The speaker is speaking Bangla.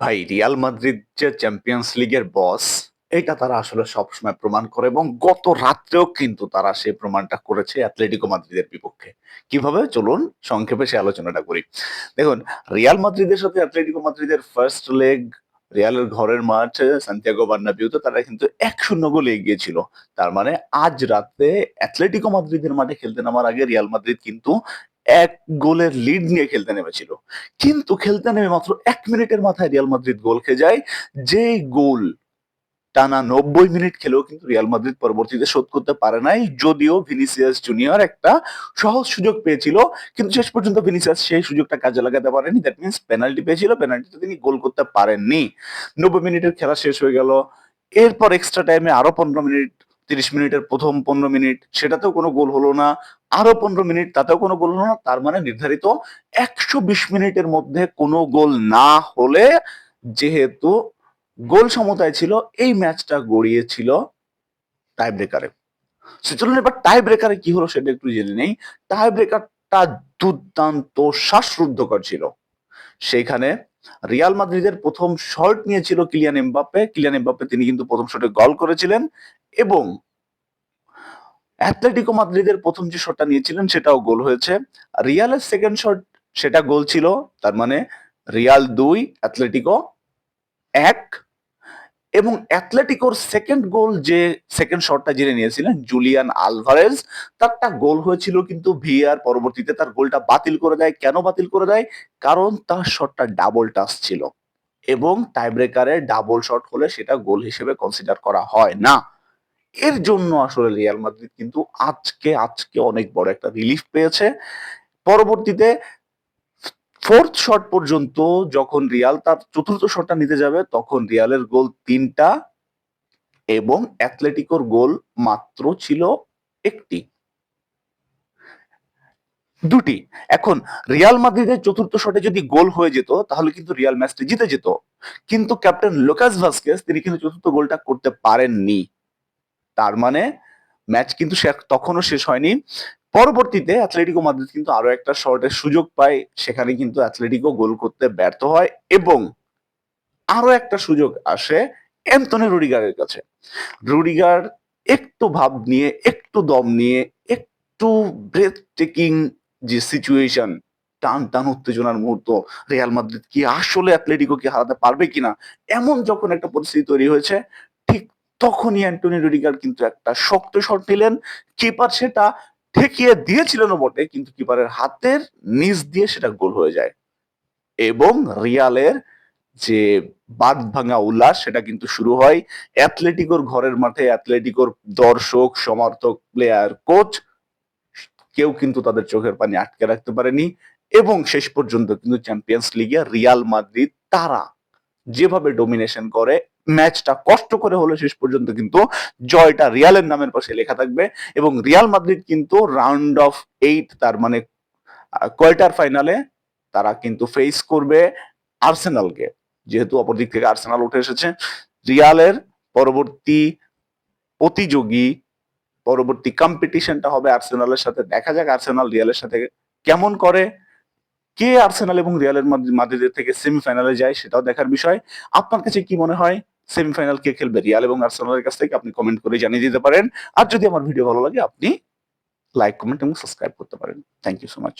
ভাই রিয়াল মাদ্রিদ যে চ্যাম্পিয়ন্স লিগের বস এটা তারা আসলে সবসময় প্রমাণ করে এবং গত রাত্রেও কিন্তু তারা সেই প্রমাণটা করেছে অ্যাথলেটিকো মাদ্রিদের বিপক্ষে। কীভাবে? চলুন সংক্ষেপে সে আলোচনাটা করি। দেখুন রিয়াল মাদ্রিদের সাথে অ্যাথলেটিকো মাদ্রিদের ফার্স্ট লেগ রিয়ালের ঘরের মাঠ সান্তিয়াগো বার্নাবিউতে তারা কিন্তু এক শূন্য গোলে এগিয়ে ছিল। তার মানে আজ রাতে অ্যাথলেটিকো মাদ্রিদের মাঠে খেলতে নামার আগে রিয়াল মাদ্রিদ কিন্তু এক গোলের লিড নিয়ে খেলতে নেমেছিল। কিন্তু খেলতে নেমে মাত্র এক মিনিটের মাথায় রিয়াল মাদ্রিদ গোল খেয়ে যায়। যে গোল টানা নব্বই মিনিট খেলেও কিন্তু রিয়াল মাদ্রিদ পরবর্তীতে শোধ করতে পারে নাই, যদিও ভিনিসিয়াস জুনিয়র একটা সহজ সুযোগ পেয়েছিল। কিন্তু শেষ পর্যন্ত ভিনিসিয়াস সেই সুযোগটা কাজে লাগাতে পারেনি। দ্যাট মিনস পেনাল্টি পেয়েছিল। পেনাল্টিতে তিনি গোল করতে পারেননি। নব্বই মিনিটের খেলা শেষ হয়ে গেল। এরপর এক্সট্রা টাইমে আরও পনেরো মিনিট তিরিশ মিনিটের প্রথম পনেরো মিনিট, সেটাতেও কোনো গোল হলো না। আরও পনেরো মিনিট, তাতেও কোনো গোল হলো না। তার মানে নির্ধারিত একশো বিশ মিনিটের মধ্যে কোনো গোল না হলে যেহেতু গোল সমতায় ছিল, এই ম্যাচটা গড়িয়েছিল টাই ব্রেকারে চলুন এবার টাই ব্রেকারে কি হলো সেটা একটু জেনে নেই। টাই ব্রেকারটা দুর্দান্ত, শ্বাসরুদ্ধকর ছিল। সেইখানে রিয়াল মাদ্রিদের প্রথম শট নিয়েছিল কিলিয়ান এমবাপ্পে। কিলিয়ান এমবাপ্পে তিনি কিন্তু প্রথম শটে গোল করেছিলেন। এবং অ্যাথলেটিকো মাদ্রিদের প্রথম যে শটটা নিয়েছিলেন সেটাও গোল হয়েছে। রিয়ালের সেকেন্ড শট সেটা গোল ছিল, তার মানে রিয়াল দুই অ্যাথলেটিকো এক এবং অ্যাথলেটিকোর সেকেন্ড গোল যে সেকেন্ড শটটা যিনি নিয়েছিলেন, জুলিয়ান আলভারেজ, তারটা গোল হয়েছিল কিন্তু ভিআর পরবর্তীতে তার গোলটা বাতিল করে দেয়। কেন বাতিল করে দেয়? কারণ তার শটটা ডাবল টাচ ছিল এবং টাইব্রেকারে ডাবল শট হলে সেটা গোল হিসেবে কনসিডার করা হয় না। এর জন্য আসলে রিয়াল মাদ্রিদ কিন্তু আজকে আজকে অনেক বড় একটা রিলিফ পেয়েছে। পরবর্তীতে ফোর্থ শট পর্যন্ত যখন রিয়াল তার চতুর্থ শটটা নিতে যাবে, তখন রিয়ালের গোল তিনটা এবং অ্যাথলেটিকোর গোল মাত্র ছিল একটি। দুটি। এখন রিয়াল মাদ্রিদের চতুর্থ শটে যদি গোল হয়ে যেত, তাহলে কিন্তু রিয়াল ম্যাচটি জিতে যেত। কিন্তু ক্যাপ্টেন লোকাস ভাস্কেস, তিনি কিন্তু চতুর্থ গোলটা করতে পারেননি। তার মানে ম্যাচ কিন্তু তখনও শেষ হয়নি। পরবর্তীতে অ্যাথলেটিকো মাদ্রিদ কিন্তু আরও একটা শর্টের সুযোগ পায়। সেখানে কিন্তু অ্যাথলেটিকো গোল করতে ব্যর্থ হয় এবং আরও একটা সুযোগ আসে এন্তনি রুডিগারের কাছে। রুডিগার একটু ভাব নিয়ে, একটু দম নিয়ে, একটু ব্রেথ টেকিং যে সিচুয়েশন টান টান উত্তেজনার মুহূর্ত রিয়াল মাদ্রিদ কি আসলে অ্যাথলেটিকো কি হারাতে পারবে কিনা, এমন যখন একটা পরিস্থিতি তৈরি হয়েছে তখনই অ্যান্টনি রুডিগার কিন্তু একটা শক্ত শট নিলেন। কিপার সেটা ঠেকিয়ে দিয়েছিলেন বটে, কিন্তু কিপারের হাতের নিচ দিয়ে সেটা গোল হয়ে যায়। এবং রিয়ালের যে বাদ ভাঙা উল্লাস, সেটা কিন্তু শুরু হয়। অ্যাথলেটিকোর ঘরের মাঠে অ্যাথলেটিকোর দর্শক, সমর্থক প্লেয়ার কোচ কেউ কিন্তু তাদের চোখের পানি আটকে রাখতে পারেনি। এবং শেষ পর্যন্ত কিন্তু চ্যাম্পিয়ন্স লিগে রিয়াল মাদ্রিদ তারা যেভাবে ডোমিনেশন করে ম্যাচটা কষ্ট করে হলে শেষ পর্যন্ত কিন্তু জয়টা রিয়ালের নামের পাশে লেখা থাকবে এবং রিয়াল মাদ্রিদ কিন্তু রাউন্ড অফ এইট তার মানে কোয়ার্টার ফাইনালে তারা কিন্তু ফেস করবে আর্সেনালকে। যেহেতু অপরদিক থেকে আর্সেনাল উঠে এসেছে, রিয়ালের পরবর্তী প্রতিযোগী, পরবর্তী কম্পিটিশনটা হবে আর্সেনালের সাথে। দেখা যাক আর্সেনাল রিয়ালের সাথে কেমন করে, কে আর্সেনাল এবং রিয়ালের মাদ্রিদের থেকে সেমিফাইনালে যায় সেটাও দেখার বিষয়। আপনার কাছে কি মনে হয়? সেমিফাইনাল কে খেলবে, রিয়াল এবং আর্সেনালের কাছ থেকে আপনি কমেন্ট করে জানিয়ে দিতে পারেন। আর যদি আমার ভিডিও ভালো লাগে, আপনি লাইক কমেন্ট এবং সাবস্ক্রাইব করতে পারেন। Thank you so much